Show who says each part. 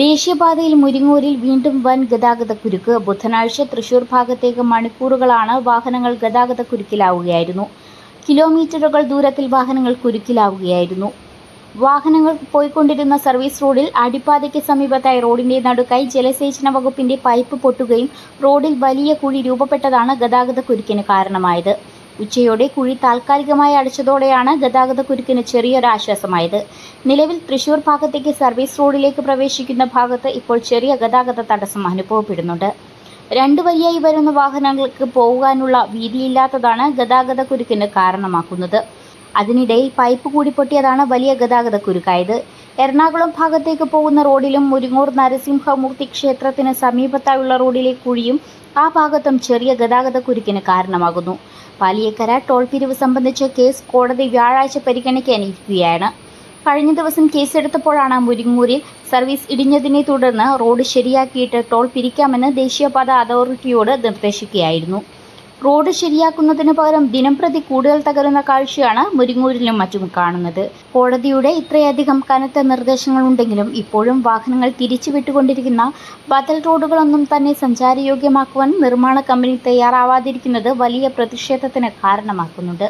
Speaker 1: ദേശീയപാതയിൽ മുരിങ്ങൂരിൽ വീണ്ടും വൻ ഗതാഗതക്കുരുക്ക്. ബുധനാഴ്ച തൃശൂർ ഭാഗത്തേക്ക് മണിക്കൂറുകളാണ് വാഹനങ്ങൾ ഗതാഗതക്കുരുക്കിലാവുകയായിരുന്നു. കിലോമീറ്ററുകൾ ദൂരത്തിൽ വാഹനങ്ങൾ കുരുക്കിലാവുകയായിരുന്നു. വാഹനങ്ങൾ പോയിക്കൊണ്ടിരുന്ന സർവീസ് റോഡിൽ അടിപ്പാതയ്ക്ക് സമീപത്തായി റോഡിന്റെ നടുക്കായി ജലസേചന വകുപ്പിന്റെ പൈപ്പ് പൊട്ടുകയും റോഡിൽ വലിയ കുഴി രൂപപ്പെട്ടതാണ് ഗതാഗതക്കുരുക്കിന് കാരണമായത്. ഉച്ചയോടെ കുഴി താൽക്കാലികമായി അടച്ചതോടെയാണ് ഗതാഗതക്കുരുക്കിന് ചെറിയൊരാശ്വാസമായത്. നിലവിൽ തൃശൂർ ഭാഗത്തേക്ക് സർവീസ് റോഡിലേക്ക് പ്രവേശിക്കുന്ന ഭാഗത്ത് ഇപ്പോൾ ചെറിയ ഗതാഗത തടസ്സം അനുഭവപ്പെടുന്നുണ്ട്. രണ്ട് വരിയായി വരുന്ന വാഹനങ്ങൾക്ക് പോകാനുള്ള വീതിയില്ലാത്തതാണ് ഗതാഗതക്കുരുക്കിന് കാരണമാക്കുന്നത്. അതിനിടയിൽ പൈപ്പ് കൂടി പൊട്ടിയതാണ് വലിയ ഗതാഗതക്കുരുക്കായത് എറണാകുളം ഭാഗത്തേക്ക് പോകുന്ന റോഡിലും മുരിങ്ങൂർ നരസിംഹമൂർത്തി ക്ഷേത്രത്തിന് സമീപത്തായുള്ള റോഡിലെ കുഴിയും ആ ഭാഗത്തും ചെറിയ ഗതാഗതക്കുരുക്കിന് കാരണമാകുന്നു. പാലിയേക്കര ടോൾ പിരിവ് സംബന്ധിച്ച കേസ് കോടതി വ്യാഴാഴ്ച പരിഗണിക്കാനിരിക്കുകയാണ്. കഴിഞ്ഞ ദിവസം കേസെടുത്തപ്പോഴാണ് മുരിങ്ങൂരിൽ സർവീസ് ഇടിഞ്ഞതിനെ തുടർന്ന് റോഡ് ശരിയാക്കിയിട്ട് ടോൾ പിരിക്കാമെന്ന് ദേശീയപാത അതോറിറ്റിയോട് നിർദ്ദേശിക്കുകയായിരുന്നു. റോഡ് ശരിയാക്കുന്നതിന് പകരം ദിനംപ്രതി കൂടുതൽ തകരുന്ന കാഴ്ചയാണ് മുരിങ്ങൂരിലും മറ്റും കാണുന്നത്. കോടതിയുടെ ഇത്രയധികം കനത്ത നിർദ്ദേശങ്ങളുണ്ടെങ്കിലും ഇപ്പോഴും വാഹനങ്ങൾ തിരിച്ചുവിട്ടുകൊണ്ടിരിക്കുന്ന ബദൽ റോഡുകളൊന്നും തന്നെ സഞ്ചാരയോഗ്യമാക്കുവാൻ നിർമ്മാണ കമ്പനി തയ്യാറാവാതിരിക്കുന്നത് വലിയ പ്രതിഷേധത്തിന് കാരണമാക്കുന്നുണ്ട്.